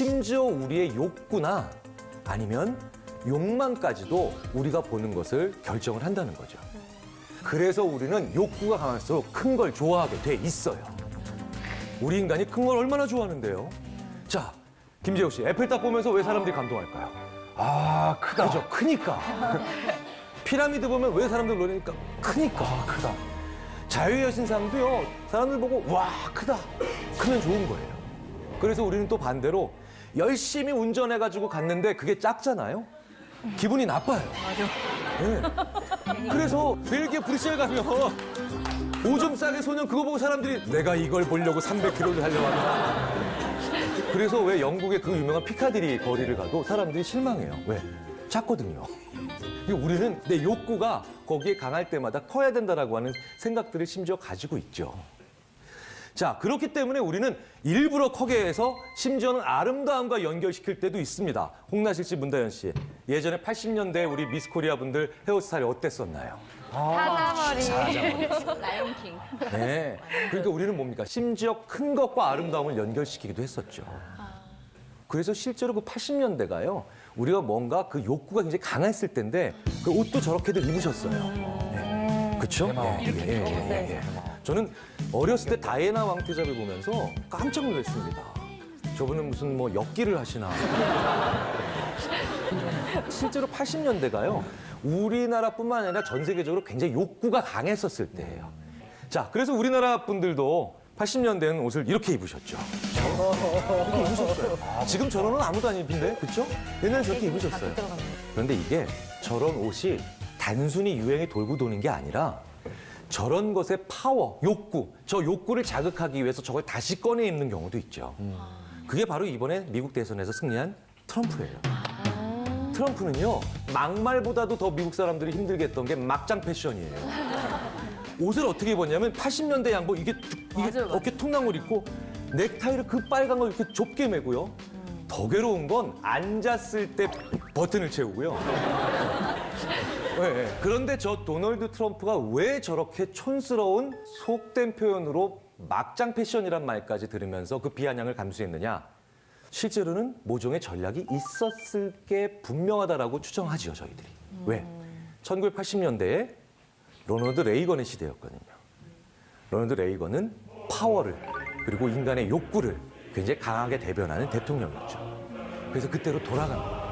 심지어 우리의 욕구나 아니면 욕망까지도 우리가 보는 것을 결정을 한다는 거죠. 그래서 우리는 욕구가 강할수록 큰 걸 좋아하게 돼 있어요. 우리 인간이 큰 걸 얼마나 좋아하는데요? 자, 김재욱 씨, 에펠탑 보면서 왜 사람들이 감동할까요? 아, 크다. 그죠? 크니까. 피라미드 보면 왜 사람들 놀리니까? 크니까. 크다. 자유의 여신상도요, 사람들 보고, 와, 크다. 크면 좋은 거예요. 그래서 우리는 또 반대로 열심히 운전해가지고 갔는데 그게 작잖아요? 기분이 나빠요. 네. 그래서 벨기에 브뤼셀 가면 오줌 싸게 소년 그거 보고 사람들이 내가 이걸 보려고 300km를 달려왔나. 그래서 왜 영국의 그 유명한 피카디리 거리를 가도 사람들이 실망해요. 왜? 작거든요. 우리는 내 욕구가 거기에 강할 때마다 커야 된다라고 하는 생각들을 심지어 가지고 있죠. 자, 그렇기 때문에 우리는 일부러 커게 해서 심지어는 아름다움과 연결시킬 때도 있습니다. 홍나실 씨, 문다현 씨. 예전에 80년대 우리 미스 코리아 분들 헤어스타일이 어땠었나요? 사자머리. 라이온킹. 네. 그러니까 우리는 뭡니까? 심지어 큰 것과 아름다움을 연결시키기도 했었죠. 그래서 실제로 그 80년대가요. 우리가 뭔가 그 욕구가 굉장히 강했을 때인데 그 옷도 저렇게들 입으셨어요. 네. 그쵸? 예, 예, 예, 예, 예. 저는 어렸을 때 다이애나 왕태자를 보면서 깜짝 놀랐습니다. 저분은 무슨 뭐 엿기를 하시나. 실제로 80년대가요. 우리나라뿐만 아니라 전 세계적으로 굉장히 욕구가 강했었을 때예요. 자, 그래서 우리나라 분들도 80년대는 옷을 이렇게 입으셨죠. 이렇게 입으셨어요. 지금 저런 옷 아무도 안 입힌데, 그렇죠? 옛날에 저렇게 입으셨어요. 그런데 이게 저런 옷이 단순히 유행이 돌고 도는 게 아니라 저런 것의 파워, 욕구, 저 욕구를 자극하기 위해서 저걸 다시 꺼내 입는 경우도 있죠. 그게 바로 이번에 미국 대선에서 승리한 트럼프예요. 트럼프는요 막말보다도 더 미국 사람들이 힘들게 했던 게 막장 패션이에요. 옷을 어떻게 입었냐면 80년대 양복 이게, 쭉- 이게 맞아요, 맞아요. 어깨 통나물 입고 넥타이를 그 빨간 걸 이렇게 좁게 매고요. 더 괴로운 건 앉았을 때 버튼을 채우고요. 네, 네. 그런데 저 도널드 트럼프가 왜 저렇게 촌스러운 속된 표현으로 막장 패션이란 말까지 들으면서 그 비아냥을 감수했느냐? 실제로는 모종의 전략이 있었을 게 분명하다라고 추정하지요, 저희들이. 왜? 1980년대에 로널드 레이건의 시대였거든요. 로널드 레이건은 파워를 그리고 인간의 욕구를 굉장히 강하게 대변하는 대통령이었죠. 그래서 그때로 돌아간 거예요.